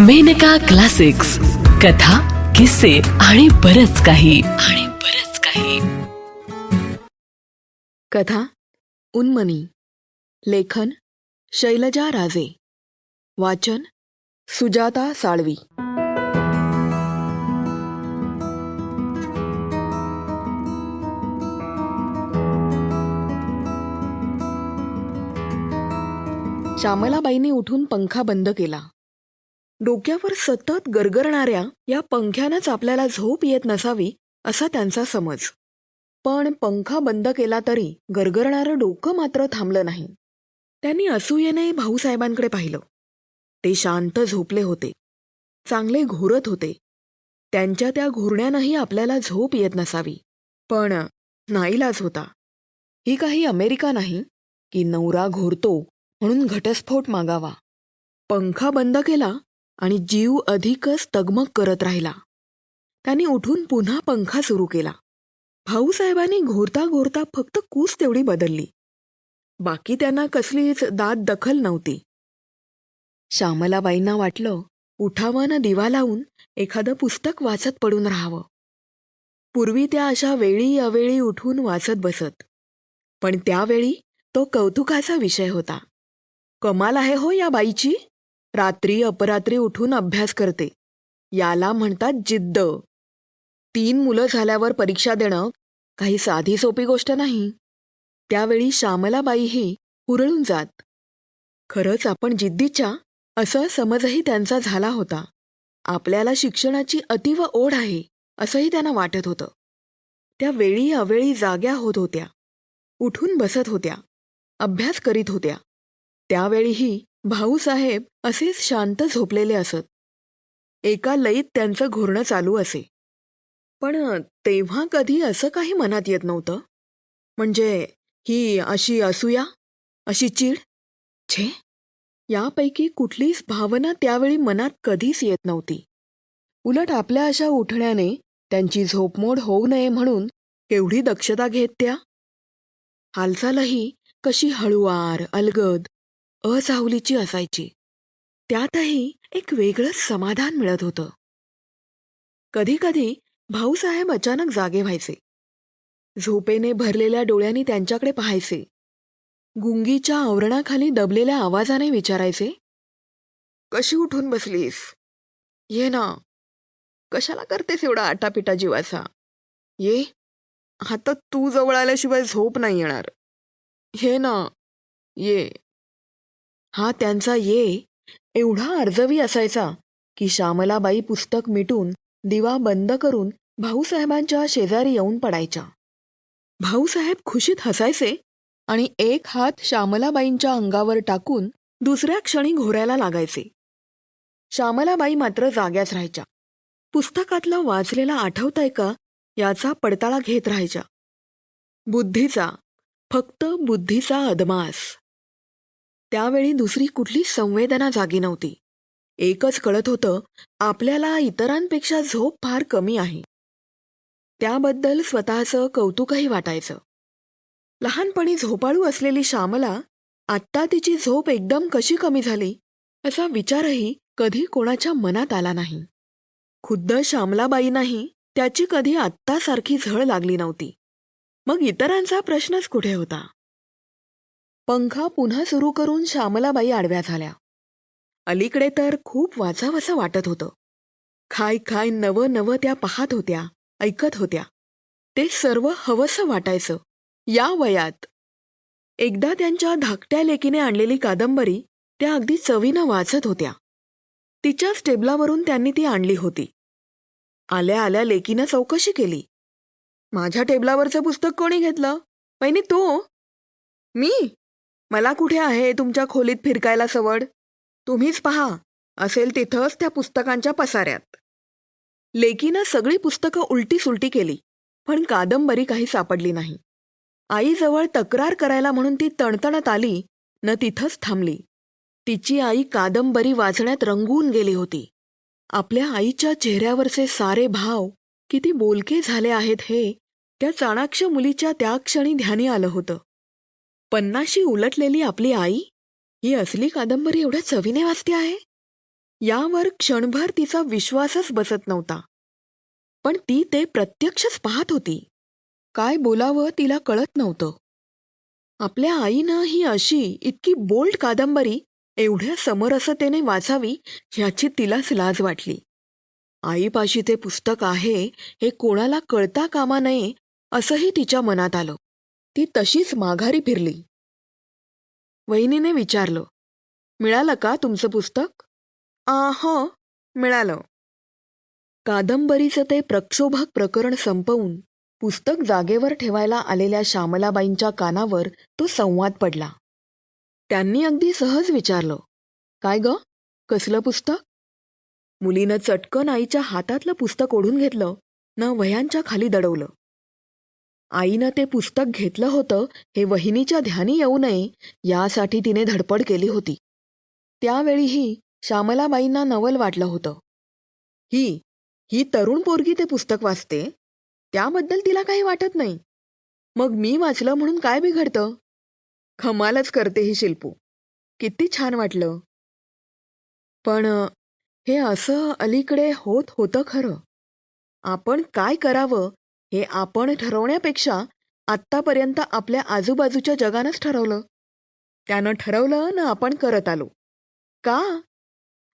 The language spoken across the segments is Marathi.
मेनका क्लासिक्स. कथा किस्से आणि बरच काही. आणि बरच काही. कथा उन्मनी. लेखन शैलजा राजे. वाचन सुजाता साळवी. श्यामलाबाईंनी उठून पंखा बंद केला. डोक्यावर सतत गरगरणाऱ्या या पंख्यानंच आपल्याला झोप येत नसावी असा त्यांचा समज. पण पंखा बंद केला तरी गरगरणारं डोकं मात्र थांबलं नाही. त्यांनी असूयेने भाऊसाहेबांकडे पाहिलं. ते शांत झोपले होते. चांगले घोरत होते. त्यांच्या त्या घोरण्यानंही आपल्याला झोप येत नसावी. पण नाईलाज होता. ही काही अमेरिका नाही की नवरा घोरतो म्हणून घटस्फोट मागावा. पंखा बंद केला आणि जीव अधिकच तगमग करत राहिला. त्यांनी उठून पुन्हा पंखा सुरू केला. भाऊसाहेबांनी घोरता घोरता फक्त कूस तेवढी बदलली. बाकी त्यांना कसलीच दाद दखल नव्हती. श्यामलाबाईंना वाटलं उठावानं दिवा लावून एखादं पुस्तक वाचत पडून राहावं. पूर्वी त्या अशा वेळी अवेळी उठून वाचत बसत. पण त्यावेळी तो कौतुकाचा विषय होता. कमाल आहे हो या बाईची? रात्री अपरात्री उठून अभ्यास करते. याला म्हणतात जिद्द. तीन मुलं झाल्यावर परीक्षा देणं काही साधी सोपी गोष्ट नाही. त्यावेळी श्यामलाबाईही हुरळून जात. खरंच आपण जिद्दीच्या असं समजही त्यांचा झाला होता. आपल्याला शिक्षणाची अतीव ओढ आहे असंही त्यांना वाटत होतं. त्या वेळी अवेळी जाग्या होत होत्या. उठून बसत होत्या. अभ्यास करीत होत्या. त्यावेळीही भाऊसाहेब असेच शांत झोपलेले असत. एका लईत त्यांचं घोरणं चालू असे. पण तेव्हा कधी असं काही मनात येत नव्हतं. म्हणजे ही अशी असूया? अशी चीड? छे! यापैकी कुठलीच भावना त्यावेळी मनात कधीच येत नव्हती. उलट आपल्या अशा उठण्याने त्यांची झोपमोड होऊ नये म्हणून केवढी दक्षता घेत त्या? हालचालही कशी हळुवार अलगद असावलीची असायची. त्यातही एक वेगळंच समाधान मिळत होतं. कधीकधी भाऊसाहेब अचानक जागे व्हायचे. झोपेने भरलेल्या डोळ्यांनी त्यांच्याकडे पाहायचे. गुंगीच्या आवरणाखाली दबलेल्या आवाजाने विचारायचे कशी उठून बसलीस? ये ना. कशाला करतेस एवढा आटापिटा जीवाचा? ये. आता तू जवळ आल्याशिवाय झोप नाही येणार. हे ना. ये. हा त्यांचा ये. एवढा अर्जवी असायचा की श्यामलाबाई पुस्तक मिटून दिवा बंद करून भाऊसाहेबांच्या शेजारी येऊन पडायच्या. भाऊसाहेब खुशीत हसायचे आणि एक हात श्यामलाबाईंच्या अंगावर टाकून दुसऱ्या क्षणी घोरायला लागायचे. श्यामलाबाई मात्र जाग्याच राहायच्या. पुस्तकातलं वाचलेला आठवतंय का याचा पडताळा घेत राहायच्या. बुद्धीचा फक्त बुद्धीचा अदमास. त्यावेळी दुसरी कुठली संवेदना जागी नव्हती. एकच कळत होतं आपल्याला इतरांपेक्षा झोप फार कमी आहे. त्याबद्दल स्वतःचं कौतुकही वाटायचं. लहानपणी झोपाळू असलेली श्यामला आत्ता तिची झोप एकदम कशी कमी झाली असा विचारही कधी कोणाच्या मनात आला नाही. खुद्द श्यामलाबाईंनाही त्याची कधी आत्तासारखी झळ लागली नव्हती. मग इतरांचा प्रश्नच कुठे होता? पंखा पुन्हा सुरू करून श्यामलाबाई आडव्या झाल्या. अलीकडे तर खूप वाचावसं वाटत होतं. खाय खाय नवं नवं त्या पाहत होत्या ऐकत होत्या. ते सर्व हवंसं वाटायचं. या वयात. एकदा त्यांच्या धाकट्या लेकीने आणलेली कादंबरी त्या अगदी चवीनं वाचत होत्या. तिच्याच टेबलावरून त्यांनी ती आणली होती. आल्या आल्या लेकीनं चौकशी केली. माझ्या टेबलावरचं पुस्तक कोणी घेतलं? वहिनी तू? मी? मला कुठे आहे तुमच्या खोलीत फिरकायला सवड? तुम्हीच पहा असेल तिथंच त्या पुस्तकांच्या पसाऱ्यात. लेकीनं सगळी पुस्तकं उलटी सुलटी केली पण कादंबरी काही सापडली नाही. आईजवळ तक्रार करायला म्हणून ती तणतणत आली न तिथंच थांबली. तिची आई कादंबरी वाचण्यात रंगून गेली होती. आपल्या आईच्या चेहऱ्यावरचे सारे भाव किती बोलके झाले आहेत हे त्या चाणाक्ष मुलीच्या त्या क्षणी ध्यानी आलं होतं. पन्नाशी उलटलेली आपली आई? ही असली कादंबरी एवढ्या चवीने वाचते आहे? यावर क्षणभर तिचा विश्वासच बसत नव्हता. पण ती ते प्रत्यक्षच पाहत होती. काय बोलावं तिला कळत नव्हतं. आपल्या आईनं ही अशी इतकी बोल्ड कादंबरी एवढ्या समरसतेने वाचावी ह्याची तिलाच लाज वाटली. आईपाशी ते पुस्तक आहे हे कोणाला कळता कामा नये असंही तिच्या मनात आलं. ती तशीच माघारी फिरली. वहिनीने विचारलं मिळालं का तुमचं पुस्तक? हो मिळालं. कादंबरीचं ते प्रक्षोभक प्रकरण संपवून पुस्तक जागेवर ठेवायला आलेल्या श्यामलाबाईंच्या कानावर तो संवाद पडला. त्यांनी अगदी सहज विचारलं काय ग कसलं पुस्तक? मुलीनं चटकन आईच्या हातातलं पुस्तक ओढून घेतलं न वह्यांच्या खाली दडवलं. आईनं ते पुस्तक घेतलं होतं हे वहिनीच्या ध्यानी येऊ नये यासाठी तिने धडपड केली होती. त्यावेळीही श्यामलाबाईंना नवल वाटलं होतं. ही ही तरुण पोरगी ते पुस्तक वाचते? त्याबद्दल तिला काही वाटत नाही. मग मी वाचलं म्हणून काय बिघडतं? खमालच करते ही शिल्पू. किती छान वाटलं. पण हे असं अलीकडे होत होतं खरं. आपण काय करावं? हे आपण ठरवण्यापेक्षा आत्तापर्यंत आपल्या आजूबाजूच्या जगानंच ठरवलं. त्यानं ठरवलं ना आपण करत आलो. का?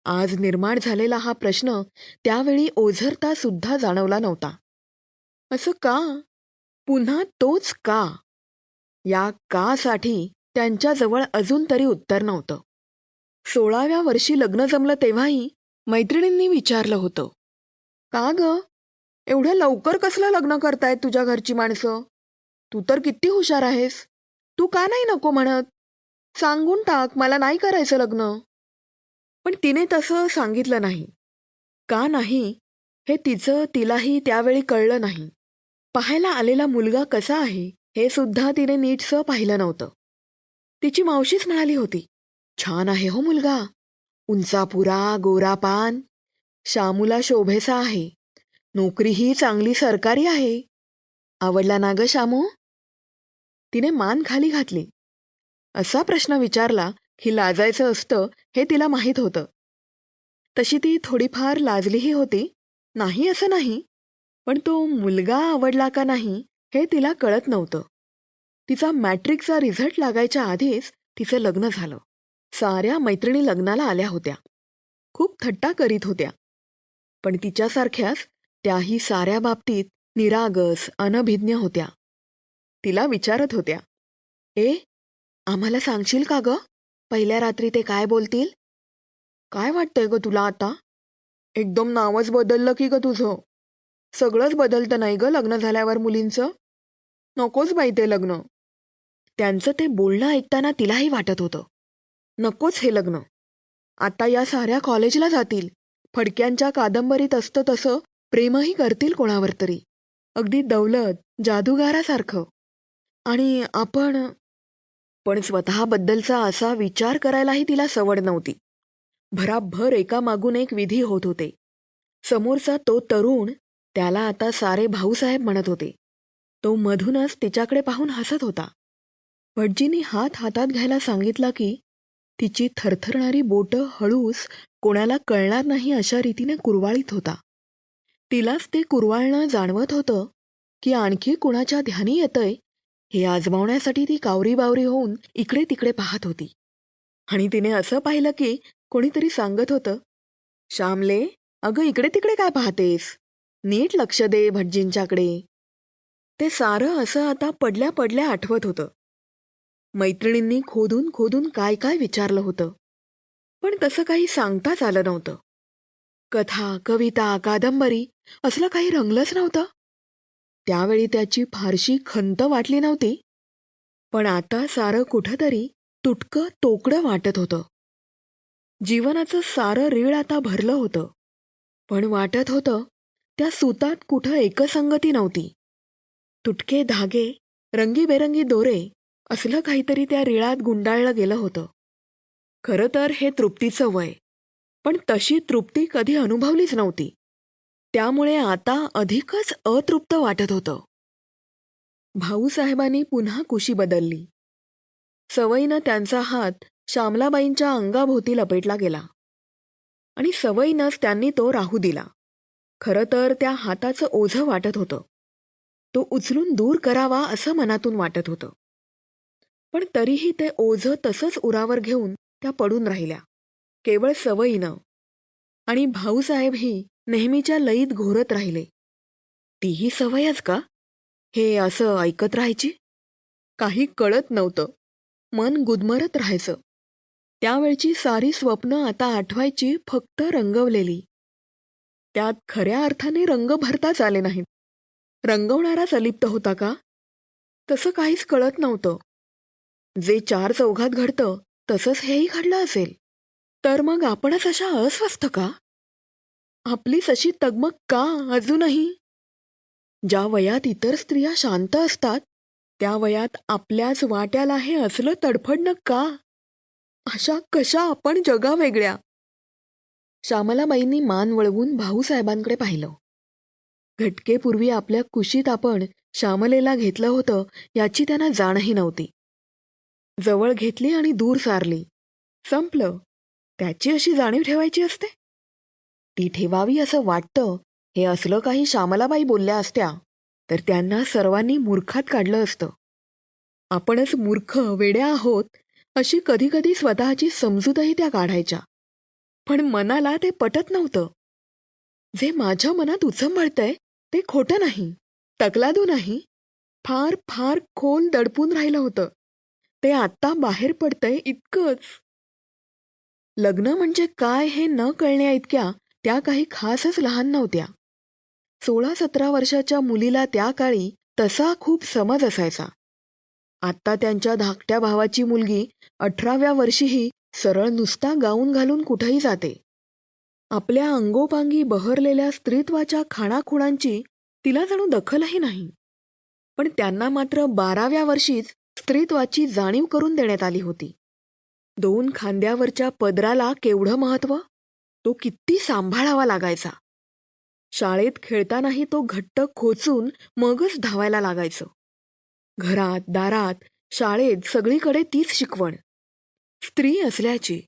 आज निर्माण झालेला हा प्रश्न त्यावेळी ओझरता सुद्धा जाणवला नव्हता. असं का? पुन्हा तोच का? या कासाठी त्यांच्याजवळ अजून तरी उत्तर नव्हतं. सोळाव्या वर्षी लग्न जमलं तेव्हाही मैत्रिणींनी विचारलं होतं. का ग? एवढ्या लवकर कसलं लग्न करतायत तुझ्या घरची माणसं? तू तर किती हुशार आहेस. तू का नाही नको म्हणत? सांगून टाक मला नाही करायचं लग्न. पण तिने तसं सांगितलं नाही. का नाही? हे तिचं तिलाही त्यावेळी कळलं नाही. पाहायला आलेला मुलगा कसा आहे हे सुद्धा तिने नीटसं पाहिलं नव्हतं. तिची मावशीच म्हणाली होती छान आहे हो मुलगा. उंचापुरा गोरापान. श्यामुला शोभेसा आहे. नोकरीही चांगली सरकारी आहे. आवडला ना ग श्यामू तिने मान खाली घातली. असा प्रश्न विचारला की लाजायचं असतं हे तिला माहीत होतं. तशी ती थोडीफार लाजलीही होती. नाही असं नाही. पण तो मुलगा आवडला का नाही हे तिला कळत नव्हतं. तिचा मॅट्रिकचा रिझल्ट लागायच्या आधीच तिचं लग्न झालं. साऱ्या मैत्रिणी लग्नाला आल्या होत्या. खूप थट्टा करीत होत्या. पण तिच्यासारख्याच त्याही साऱ्या बाबतीत निरागस अनभिज्ञ होत्या. तिला विचारत होत्या ए आम्हाला सांगशील का ग? पहिल्या रात्री ते काय बोलतील? काय वाटतंय ग तुला आता? एकदम नावच बदललं की ग तुझं? सगळंच बदलतं नाही ग लग्न झाल्यावर मुलींचं? नकोच बाई ते लग्न. त्यांचं ते बोलणं ऐकताना तिलाही वाटत होतं नकोच हे लग्न. आता या साऱ्या कॉलेजला जातील. फडक्यांच्या कादंबरीत असतं तसं प्रेमही करतील कोणावर तरी. अगदी दौलत जादूगारासारखं. आणि आपण पण स्वतःबद्दलचा असा विचार करायलाही तिला सवड नव्हती. भराभर एकामागून एक विधी होत होते. समोरचा तो तरुण त्याला आता सारे भाऊसाहेब म्हणत होते. तो मधूनच तिच्याकडे पाहून हसत होता. भटजींनी हात हातात घ्यायला सांगितला की तिची थरथरणारी बोटं हळूस कोणाला कळणार नाही अशा रीतीने कुरवाळीत होता. तिलाच ते कुरवाळणं जाणवत होतं की आणखी कुणाच्या ध्यानी येतंय हे आजमावण्यासाठी ती कावरी बावरी होऊन इकडे तिकडे पाहत होती. आणि तिने असं पाहिलं की कोणीतरी सांगत होतं श्यामले अगं इकडे तिकडे काय पाहतेस? नीट लक्ष दे भटजींच्याकडे. ते सारं असं आता पडल्या पडल्या आठवत होतं. मैत्रिणींनी खोदून खोदून काय काय विचारलं होतं. पण तसं काही सांगताच आलं नव्हतं. कथा कविता कादंबरी असलं काही रंगलंच नव्हतं. त्यावेळी त्याची फारशी खंत वाटली नव्हती. पण आता सारं कुठंतरी तुटकं तोकडं वाटत होतं. जीवनाचं सारं रीळ आता भरलं होतं. पण वाटत होतं त्या सुतात कुठं एकसंगती नव्हती. तुटके धागे रंगीबेरंगी दोरे असलं काहीतरी त्या रिळात गुंडाळलं गेलं होतं. खरं तर हे तृप्तीचं वय. पण तशी तृप्ती कधी अनुभवलीच नव्हती. त्यामुळे आता अधिकच अतृप्त वाटत होतं. भाऊसाहेबांनी पुन्हा कुशी बदलली. सवयीनं त्यांचा हात श्यामलाबाईंच्या अंगाभोवती लपेटला गेला. आणि सवयीनंच त्यांनी तो राहू दिला. खरं तर त्या हाताचं ओझं वाटत होतं. तो उचलून दूर करावा असं मनातून वाटत होतं. पण तरीही ते ओझं तसंच उरावर घेऊन त्या पडून राहिल्या. केवळ सवयीनं आणि भाऊसाहेबही नेहमीच्या लईत घोरत राहिले. तीही सवयच का? हे असं ऐकत राहायची? काही कळत नव्हतं. मन गुदमरत राहायचं. त्यावेळची सारी स्वप्न आता आठवायची फक्त रंगवलेली. त्यात खऱ्या अर्थाने रंग भरताच आले नाहीत. रंगवणाराच अलिप्त होता का? तसं काहीच कळत नव्हतं. जे चार चौघात घडतं तसंच हेही घडलं असेल. तर मग आपणच अशा अस्वस्थ का? आपलीच अशी तगमग का अजूनही? ज्या वयात इतर स्त्रिया शांत असतात त्या वयात आपल्याच वाट्याला हे असलं तडफडणं का? अशा कशा आपण जगा वेगळ्या? श्यामलाबाईंनी मान वळवून भाऊसाहेबांकडे पाहिलं. घटकेपूर्वी आपल्या कुशीत आपण श्यामलेला घेतलं होतं याची त्यांना जाणही नव्हती. जवळ घेतली आणि दूर सारली. संपलं. त्याची अशी जाणीव ठेवायची असते? ती ठेवावी असं वाटतं हे असलं काही श्यामलाबाई बोलल्या असत्या तर त्यांना सर्वांनी मूर्खात काढलं असतं. आपणच मूर्ख वेड्या आहोत अशी कधीकधी स्वतःची समजूतही त्या काढायच्या. पण मनाला ते पटत नव्हतं. जे माझ्या मनात उचंबळतंय ते खोटं नाही तकलादू नाही फार फार खोल दडपून राहिलं होतं. ते आत्ता बाहेर पडतंय इतकंच. लग्न म्हणजे काय हे न कळण्या इतक्या त्या काही खासच लहान नव्हत्या. सोळा सतरा वर्षाच्या मुलीला त्या काळी तसा खूप समज असायचा. आत्ता त्यांच्या धाकट्या भावाची मुलगी अठराव्या वर्षीही सरळ नुसता गाऊन घालून कुठेही जाते. आपल्या अंगोपांगी बहरलेल्या स्त्रीत्वाच्या खाणाखुणांची तिला जणू दखलही नाही. पण त्यांना मात्र बाराव्या वर्षीच स्त्रीत्वाची जाणीव करून देण्यात आली होती. दोन खांद्यावरच्या पदराला केवढं महत्त्व तो किती सांभाळावा लागायचा? शाळेत खेळतानाही तो घट्ट खोचून मगच धावायला लागायचं. घरात दारात शाळेत सगळीकडे तीच शिकवण. स्त्री असल्याची.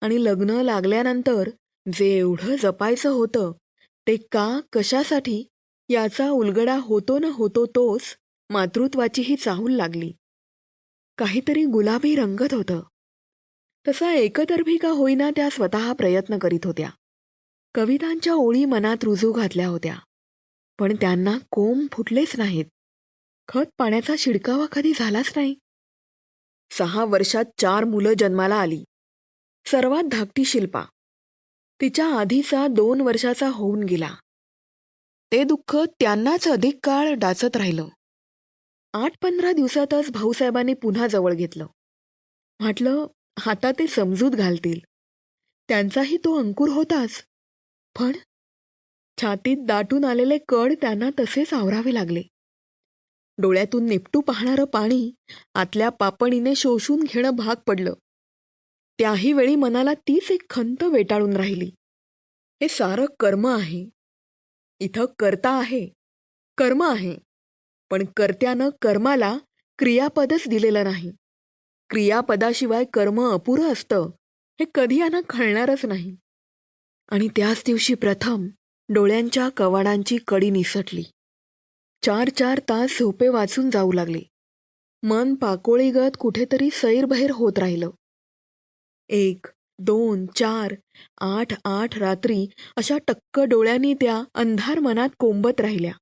आणि लग्न लागल्यानंतर जे एवढं जपायचं होतं ते का कशासाठी याचा उलगडा होतो न होतो तोच मातृत्वाचीही चाहूल लागली. काहीतरी गुलाबी रंगत होतं. तसा एकतर्फी का होईना त्या स्वतः प्रयत्न करीत होत्या. कवितांच्या ओळी मनात रुजू घातल्या होत्या. पण त्यांना कोंब फुटलेच नाहीत. खत पाण्याचा शिडकावा कधी झालाच नाही. सहा वर्षात चार मुलं जन्माला आली. सर्वात धाकटी शिल्पा. तिच्या आधीचा दोन वर्षाचा होऊन गेला. ते दुःख त्यांनाच अधिक काळ डाचत राहिलं. आठ पंधरा दिवसातच भाऊसाहेबांनी पुन्हा जवळ घेतलं. म्हटलं आता ते समजूत घालतील. त्यांचाही तो अंकुर होताच. पण छातीत दाटून आलेले कड त्यांना तसेच आवरावे लागले. डोळ्यातून निपटू पाहणारं पाणी आतल्या पापणीने शोषून घेणं भाग पडलं. त्याही वेळी मनाला तीच एक खंत वेटाळून राहिली. हे सारं कर्म आहे. इथं कर्ता आहे. कर्म आहे. पण कर्त्यानं कर्माला क्रियापदच दिलेलं नाही. क्रियापदाशिवाय कर्म अपुरं असतं. हे कधी यांना कळणारच नाही. आणि त्याच दिवशी प्रथम डोळ्यांच्या कवाडांची कडी निसटली. चार चार तास झोपे वाचून जाऊ लागले. मन पाकोळीगत कुठेतरी सैरबहेर होत राहिलं. एक दोन चार आठ आठ रात्री अशा टक्क डोळ्यांनी त्या अंधार मनात कोंबत राहिल्या.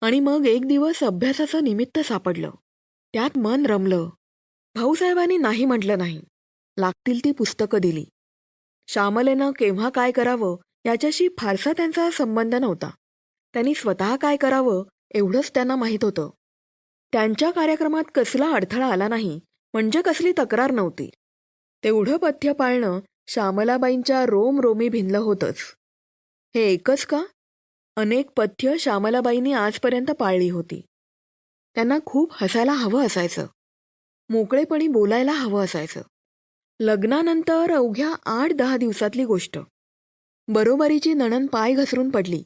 आणि मग एक दिवस अभ्यासाचं निमित्त सापडलं. त्यात मन रमलं. भाऊसाहेबांनी नाही म्हटलं नाही. लागतील ती पुस्तकं दिली. श्यामलेनं केव्हा काय करावं याच्याशी फारसा त्यांचा संबंध नव्हता. त्यांनी स्वतः काय करावं एवढंच त्यांना माहीत होतं. त्यांच्या कार्यक्रमात कसला अडथळा आला नाही म्हणजे कसली तक्रार नव्हती. तेवढं पथ्य पाळणं श्यामलाबाईंच्या रोम रोमी भिनलं होतंच. हे एकच का? अनेक पथ्य श्यामलाबाईंनी आजपर्यंत पाळली होती. त्यांना खूप हसायला हवं असायचं. मोकळेपणी बोलायला हवं असायचं. लग्नानंतर अवघ्या आठ दहा दिवसातली गोष्ट. बरोबरीची नणन पाय घसरून पडली.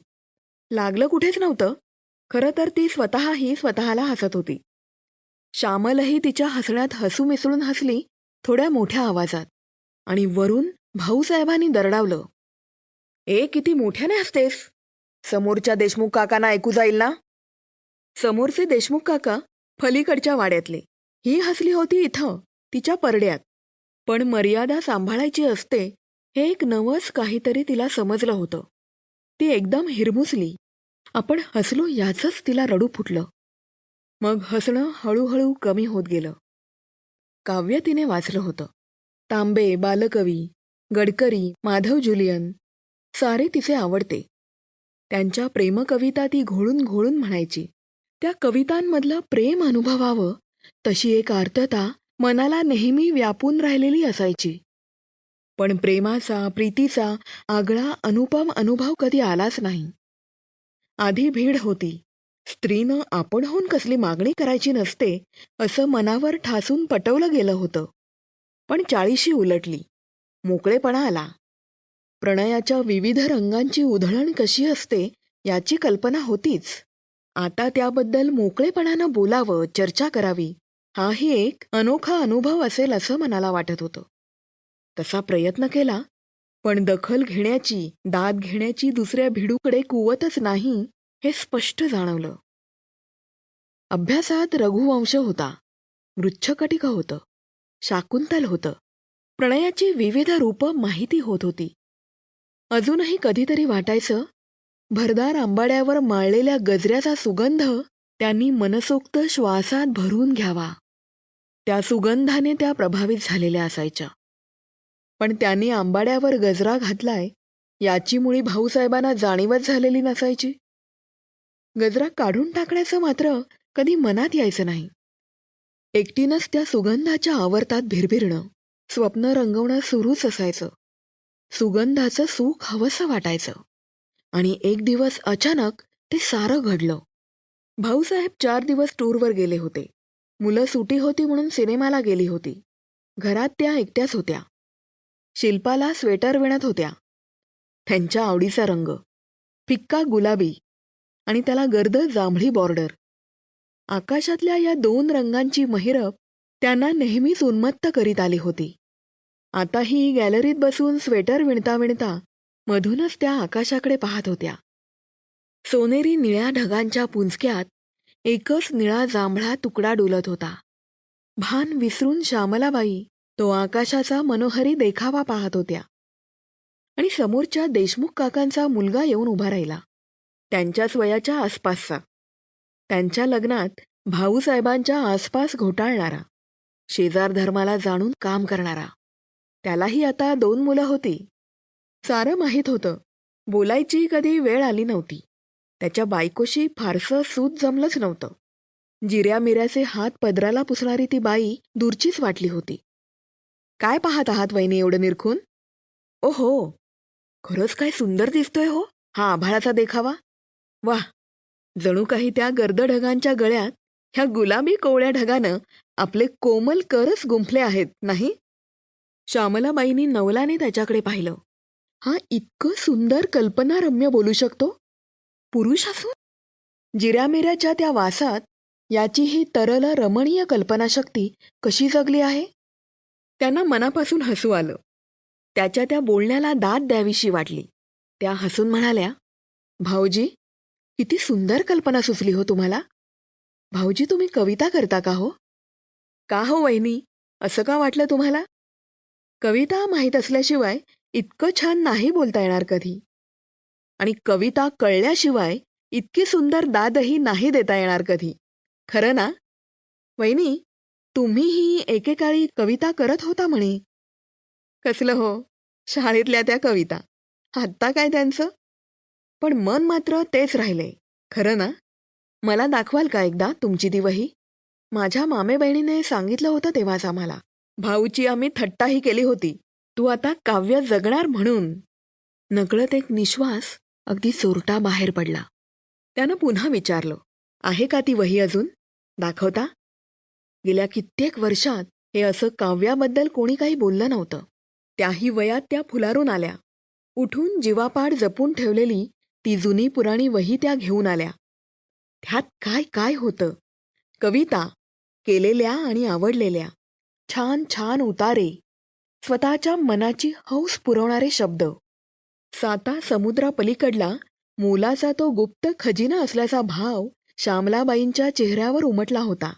लागलं कुठेच नव्हतं. खरं तर ती स्वतःही स्वतःला हसत होती. श्यामलही तिच्या हसण्यात हसू मिसळून हसली थोड्या मोठ्या आवाजात. आणि वरून भाऊसाहेबांनी दरडावलं. ए किती मोठ्याने हसतेस? समोरच्या देशमुख काकांना ऐकू जाईल ना? समोरचे देशमुख काका फलीकडच्या वाड्यातले. ही हसली होती इथं तिच्या परड्यात. पण मर्यादा सांभाळायची असते हे एक नवस काहीतरी तिला समजलं होतं. ती एकदम हिरमुसली. आपण हसलो याचंच तिला रडू फुटलं. मग हसणं हळूहळू कमी होत गेलं. काव्य तिने वाचलं होतं. तांबे बालकवी गडकरी माधव जुलियन सारे तिचे आवडते. त्यांच्या प्रेमकविता ती घोळून घोळून म्हणायची. त्या कवितांमधलं प्रेम अनुभवावं तशी एक आर्तता मनाला नेहमी व्यापून राहिलेली असायची. पण प्रेमाचा प्रीतीचा आगळा अनुपम अनुभव कधी आलाच नाही. आधी भीड होती. स्त्रीनं आपणहून कसली मागणी करायची नसते असं मनावर ठासून पटवलं गेलं होतं. पण चाळीशी उलटली. मोकळेपणा आला. प्रणयाच्या विविध रंगांची उधळण कशी असते याची कल्पना होतीच. आता त्याबद्दल मोकळेपणानं बोलावं चर्चा करावी. हाही एक अनोखा अनुभव असेल असं मनाला वाटत होतं. तसा प्रयत्न केला पण दखल घेण्याची दाद घेण्याची दुसऱ्या भिडूकडे कुवतच नाही हे स्पष्ट जाणवलं. अभ्यासात रघुवंश होता. मृच्छकटिक होतं. शाकुंतल होतं. प्रणयाची विविध रूपं माहिती होत होती. अजूनही कधीतरी वाटायचं भरदार आंबाड्यावर माळलेल्या गजऱ्याचा सुगंध त्यांनी मनसोक्त श्वासात भरून घ्यावा. त्या सुगंधाने त्या प्रभावित झालेल्या असायच्या. पण त्यांनी आंबाड्यावर गजरा घातलाय याची मुळी भाऊसाहेबांना जाणीवच झालेली नसायची. गजरा काढून टाकण्याचं मात्र कधी मनात यायचं नाही. एकटीनंच त्या सुगंधाच्या आवर्तात भिरभिरणं स्वप्न रंगवणं सुरूच असायचं. सुगंधाचं सुख हवंसं वाटायचं. आणि एक दिवस अचानक ते सारं घडलं. भाऊसाहेब चार दिवस टूरवर गेले होते. मुलं सुटी होती म्हणून सिनेमाला गेली होती. घरात त्या एकट्याच होत्या. शिल्पाला स्वेटर विणत होत्या. त्यांच्या आवडीचा रंग फिक्का गुलाबी आणि त्याला गर्द जांभळी बॉर्डर. आकाशातल्या या दोन रंगांची महिरप त्यांना नेहमीच उन्मत्त करीत आली होती. आताही गॅलरीत बसून स्वेटर विणता विणता मधूनच त्या आकाशाकडे पाहत होत्या. सोनेरी निळ्या ढगांच्या पुंजक्यात एकच निळा जांभळा तुकडा डुलत होता. भान विसरून श्यामलाबाई तो आकाशाचा मनोहरी देखावा पाहत होत्या. आणि समोरच्या देशमुख काकांचा मुलगा येऊन उभा राहिला. त्यांच्याच वयाच्या आसपासचा. त्यांच्या लग्नात भाऊसाहेबांच्या आसपास घोटाळणारा. शेजार धर्माला जाणून काम करणारा. त्यालाही आता दोन मुलं होती. सारं माहीत होतं. बोलायची कधी वेळ आली नव्हती. त्याच्या बायकोशी फारसं सूत जमलंच नव्हतं. जिऱ्या मिऱ्याचे हात पदराला पुसणारी ती बाई दूरचीच वाटली होती. काय पाहत आहात वहिनी एवढं निरखून? ओ हो खरंच काय सुंदर दिसतोय हो. हा आभाळाचा देखावा. वाह जणू काही त्या गर्द ढगांच्या गळ्यात ह्या गुलाबी कोवळ्या ढगानं आपले कोमल करच गुंफले आहेत नाही? श्यामलाबाईंनी नवलाने त्याच्याकडे पाहिलं. हा इतकं सुंदर कल्पनारम्य बोलू शकतो? पुरुष असून? जिऱ्यामिऱ्याच्या त्या वासात याची ही तरल रमणीय कल्पनाशक्ती कशी जगली आहे? त्यांना मनापासून हसू आलं. त्याच्या त्या बोलण्याला दाद द्यावीशी वाटली. त्या हसून म्हणाल्या भाऊजी किती सुंदर कल्पना सुचली हो तुम्हाला. भाऊजी तुम्ही कविता करता का हो? का हो वहिनी? असं का वाटलं तुम्हाला? कविता माहीत असल्याशिवाय इतकं छान नाही बोलता येणार कधी. आणि कविता कळल्याशिवाय इतकी सुंदर दादही नाही देता येणार कधी. खरं ना? वहिनी तुम्हीही एकेकाळी कविता करत होता म्हणे. कसलं हो? शाळेतल्या त्या कविता. आत्ता काय त्यांचं? पण मन मात्र तेच राहिले. खरं ना? मला दाखवाल का एकदा तुमची ती वही? माझ्या मामे बहिणीने सांगितलं होतं तेव्हाच आम्हाला. भाऊची आम्ही थट्टाही केली होती. तू आता काव्य जगणार म्हणून. नकळत एक निश्वास अगदी चोरटा बाहेर पडला. त्यानं पुन्हा विचारलं आहे का ती वही अजून? दाखवता? गेल्या कित्येक वर्षात हे असं काव्याबद्दल कोणी काही बोललं नव्हतं. त्याही वयात त्या फुलारून आल्या. उठून जीवापाड जपून ठेवलेली ती जुनी पुराणी वही त्या घेऊन आल्या. त्यात काय काय होतं? कविता केलेल्या आणि आवडलेल्या. छान छान उतारे. स्वतःच्या मनाची हौस पुरवणारे शब्द. साता समुद्रापलीकडला मोलाचा तो गुप्त खजिना असल्याचा भाव श्यामलाबाईंच्या चेहऱ्यावर उमटला होता.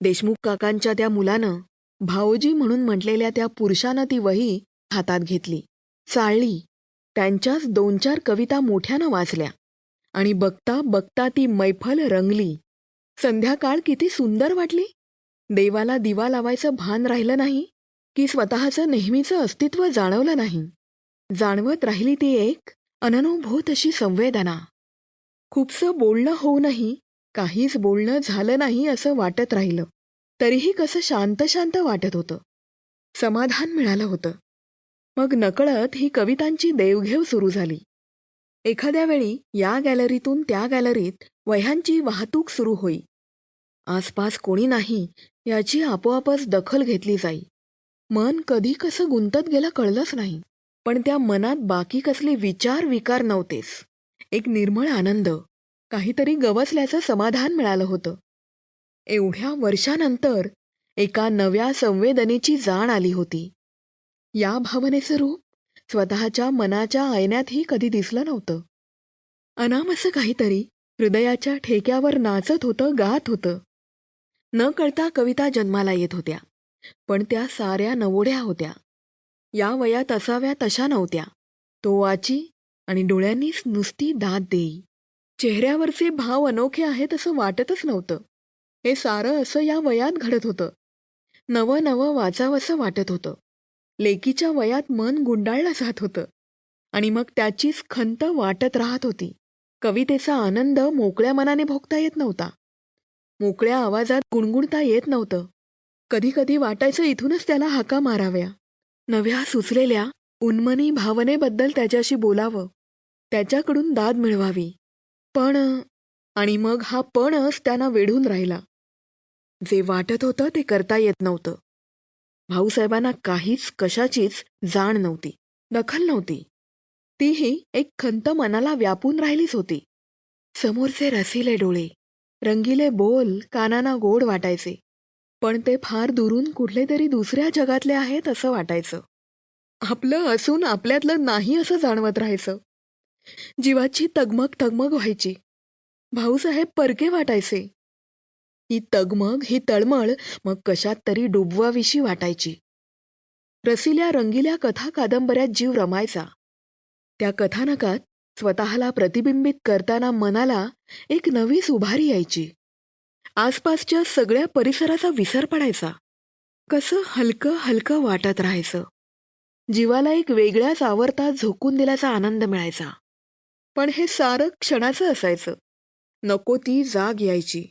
देशमुख काकांच्या त्या मुलानं भाऊजी म्हणून म्हटलेल्या त्या पुरुषानं ती वही हातात घेतली. चाळली. त्यांच्याच दोन चार कविता मोठ्यानं वाचल्या. आणि बघता बघता ती मैफल रंगली. संध्याकाळ किती सुंदर वाटली. देवाला दिवा लावायचं भान राहिलं नाही. की स्वतःचं नेहमीचं अस्तित्व जाणवलं नाही. जाणवत राहिली ती एक अननुभूत अशी संवेदना. खूपसं बोलणं होऊनही काहीच बोलणं झालं नाही असं वाटत राहिलं. तरीही कसं शांत शांत वाटत होतं. समाधान मिळालं होतं. मग नकळत ही कवितांची देवघेव सुरू झाली. एखाद्या वेळी या गॅलरीतून त्या गॅलरीत वह्यांची वाहतूक सुरू होई. आसपास कोणी नाही याची आपोआपच दखल घेतली जाई. मन कधी कसं गुंतत गेलं कळलंच नाही. पण त्या मनात बाकी कसले विचार विकार नव्हतेच. एक निर्मळ आनंद. काहीतरी गवसल्याचं समाधान मिळालं होतं. एवढ्या वर्षानंतर एका नव्या संवेदनेची जाण आली होती. या भावनेचं रूप स्वतःच्या मनाच्या ऐन्यातही कधी दिसलं नव्हतं. अनामसं काहीतरी हृदयाच्या ठेक्यावर नाचत होतं गात होतं. न कळता कविता जन्माला येत होत्या. पण त्या साऱ्या नवोड्या होत्या. या वयात असाव्या तशा नव्हत्या. तो वाची आणि डोळ्यांनीच नुसती दाद देई. चेहऱ्यावरचे भाव अनोखे आहेत असं वाटतच नव्हतं. हे सारं असं या वयात घडत होतं. नवं नवं वाचावंसं वाटत होतं. लेकीच्या वयात मन गुंडाळलं जात होतं. आणि मग त्याचीच खंत वाटत राहत होती. कवितेचा आनंद मोकळ्या मनाने भोगता येत नव्हता. मोकळ्या आवाजात गुणगुणता येत नव्हतं. कधी कधी वाटायचं इथूनच त्याला हाका माराव्या. नव्या सुचलेल्या उन्मनी भावनेबद्दल त्याच्याशी बोलावं. त्याच्याकडून दाद मिळवावी. पण आणि मग हा पणच त्यांना वेढून राहिला. जे वाटत होतं ते करता येत नव्हतं. भाऊसाहेबांना काहीच कशाचीच जाण नव्हती. दखल नव्हती. तीही एक खंत मनाला व्यापून राहिलीच होती. समोरचे रसिले डोळे रंगीले बोल कानांना गोड वाटायचे. पण ते फार दुरून कुठले तरी दुसऱ्या जगातले आहेत असं वाटायचं. आपलं असून आपल्यातलं नाही असं जाणवत राहायचं. जीवाची तगमग तगमग व्हायची. भाऊसाहेब परके वाटायचे. ही तगमग ही तळमळ मग कशात तरी डुबवाविशी वाटायची. रसिल्या रंगिल्या कथा कादंबऱ्यात जीव रमायचा. त्या कथानकात स्वतःला प्रतिबिंबित करताना मनाला एक नवीच उभारी यायची. आसपासच्या सगळ्या परिसराचा विसर पडायचा. कसं हलकं हलकं वाटत राहायचं. जीवाला एक वेगळ्याच आवरता झोकून दिल्याचा आनंद मिळायचा. पण हे सारं क्षणाचं असायचं. नको ती जाग यायची.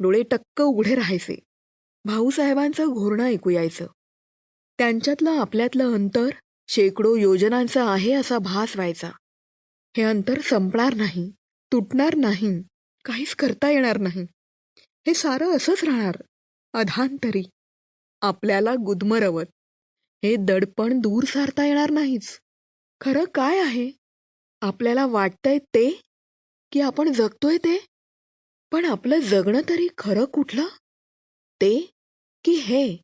डोळे टक्क उघडे राहायचे. भाऊसाहेबांचं घोरणं ऐकू यायचं. त्यांच्यातलं आपल्यातलं अंतर शेकडो योजनांचं आहे असा भास व्हायचा. हे अंतर संपणार नाही तुटणार नाही काहीच करता येणार नाही. हे सारं असंच राहणार. अधांतरी. आपल्याला गुदमरवत. हे दडपण दूर सारता येणार नाहीच. खरं काय आहे? आपल्याला वाटतंय ते की आपण जगतोय ते? पण आपलं जगणं तरी खरं कुठलं? ते की हे?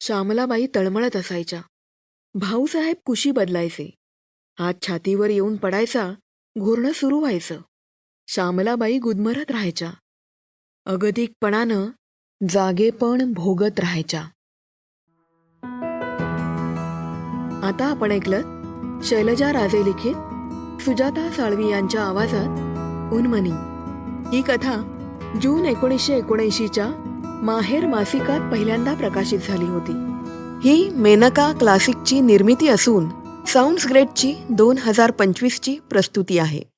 श्यामलाबाई तळमळत असायच्या. भाऊसाहेब कुशी बदलायचे. हात छातीवर येऊन पडायचा घोरणं सुरू व्हायचं. श्यामलाबाई गुदमरत राहायच्या. अगतिकपणानं जागेपण भोगत राहायच्या. आता आपण ऐकलं शैलजा राजे लिखित सुजाता साळवी यांच्या आवाजात उन्मनी. ही कथा जून एकोणीसशे एकोणऐंशीच्या माहेर मासिकात पहिल्यांदा प्रकाशित झाली होती. ही मेनका क्लासिकची निर्मिती असून साऊंड्स ग्रेटची दोन हजार पंचवीसची प्रस्तुती आहे.